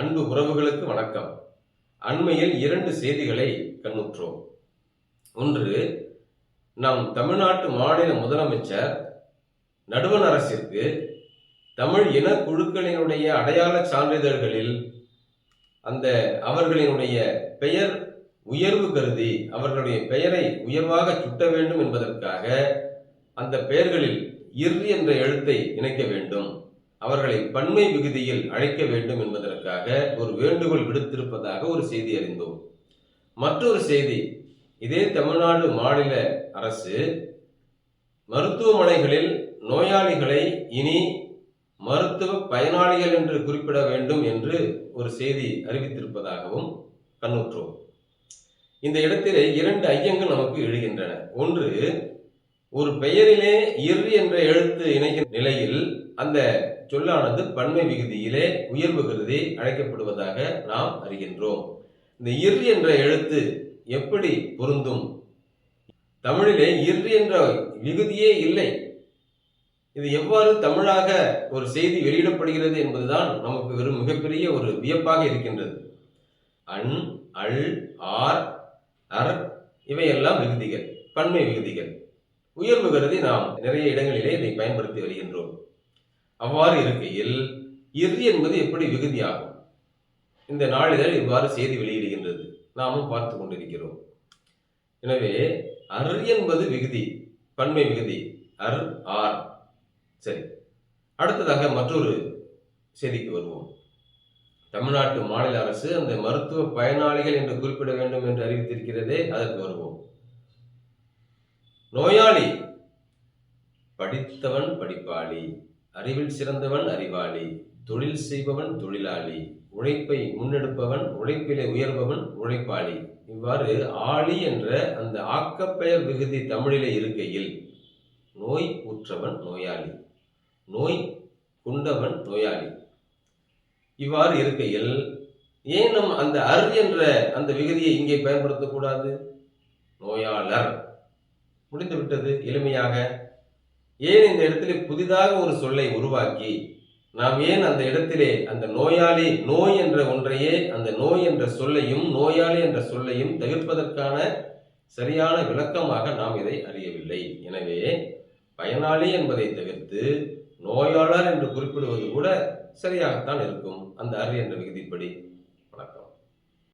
அன்பு உறவுகளுக்கு வணக்கம். அண்மையில் இரண்டு செய்திகளை கண்ணுற்றோம். ஒன்று நம் தமிழ்நாட்டு மாநில முதலமைச்சர் நடுவண் அரசிற்கு தமிழ் இன குழுக்களினுடைய அடையாள சான்றிதழ்களில் அந்த அவர்களினுடைய பெயர் உயர்வு கருதி அவர்களுடைய பெயரை உயர்வாக சுட்ட வேண்டும் என்பதற்காக அந்த பெயர்களில் இர் என்ற எழுத்தை இணைக்க வேண்டும். அவர்களை பன்மை விகுதியில் அழைக்க வேண்டும் என்பதற்காக ஒரு வேண்டுகோள் விடுத்திருப்பதாக ஒரு செய்தி அறிந்தோம். மற்றொரு செய்தி இதே தமிழ்நாடு மாநில அரசு மருத்துவமனைகளில் நோயாளிகளை இனி மருத்துவ பயனாளிகள் என்று குறிப்பிட வேண்டும் என்று ஒரு செய்தி அறிவித்திருப்பதாகவும் கண்ணுற்றோம். இந்த இடத்திலே இரண்டு ஐயங்கள் நமக்கு எழுகின்றன. ஒன்று ஒரு பெயரிலே இர் என்ற எழுத்து இணைக்கும் நிலையில் அந்த சொல்லானது பன்மை விகுதியிலே உயர்வு கருதி அழைக்கப்படுவதாக நாம் அறிகின்றோம். இந்த இர் என்ற எழுத்து எப்படி பொருந்தும்? தமிழிலே இர் என்ற விகுதியே இல்லை. இது எவ்வாறு தமிழாக ஒரு செய்தி வெளியிடப்படுகிறது என்பதுதான் நமக்கு வெறும் மிகப்பெரிய ஒரு வியப்பாக இருக்கின்றது. அன் அல் ஆர் அர் இவையெல்லாம் விகுதிகள் பன்மை விகுதிகள். உயர்வு கருதி நாம் நிறைய இடங்களிலே இதை பயன்படுத்தி வருகின்றோம். அவ்வாறு இருக்கையில் இர் என்பது எப்படி விகுதியாகும் இந்த நாளிதழ் இவ்வாறு செய்தி வெளியிடுகின்றது. நாமும் பார்த்து கொண்டிருக்கிறோம். எனவே அர் என்பது விகுதி பன்மை விகுதி அர் ஆர். சரி. அடுத்ததாக மற்றொரு செய்திக்கு வருவோம். தமிழ்நாட்டு மாநில அரசு அந்த மருத்துவ பயனாளிகள் என்று குறிப்பிட வேண்டும் என்று அறிவித்திருக்கிறதே அதற்கு வருவோம். நோயாளி படித்தவன் படிப்பாளி. அறிவில் சிறந்தவன் அறிவாளி தொழில் செய்பவன் தொழிலாளி உழைப்பை முன்னெடுப்பவன் உழைப்பிலே உயர்பவன் உழைப்பாளி. இவ்வாறு ஆளி என்ற அந்த ஆக்கப்பெயர் விகுதி தமிழிலே இருக்கையில் நோய் உற்றவன் நோயாளி நோய் கொண்டவன் நோயாளி. இவ்வாறு இருக்கையில் ஏன் நம் அந்த அர் என்ற அந்த விகுதியை இங்கே பயன்படுத்தக்கூடாது? நோயாளர். முடிந்துவிட்டது எளிமையாக. ஏன் இந்த இடத்திலே புதிதாக ஒரு சொல்லை உருவாக்கி நாம் ஏன் அந்த இடத்திலே அந்த நோயாளி நோய் என்ற ஒன்றையே அந்த நோய் என்ற சொல்லையும் நோயாளி என்ற சொல்லையும் தவிர்ப்பதற்கான சரியான விளக்கமாக நாம் இதை அறியவில்லை. எனவே பயனாளி என்பதை தவிர்த்து நோயாளர் என்று குறிப்பிடுவது கூட சரியாகத்தான் இருக்கும். அந்த அறி என்ற விகுதிப்படி வணக்கம்.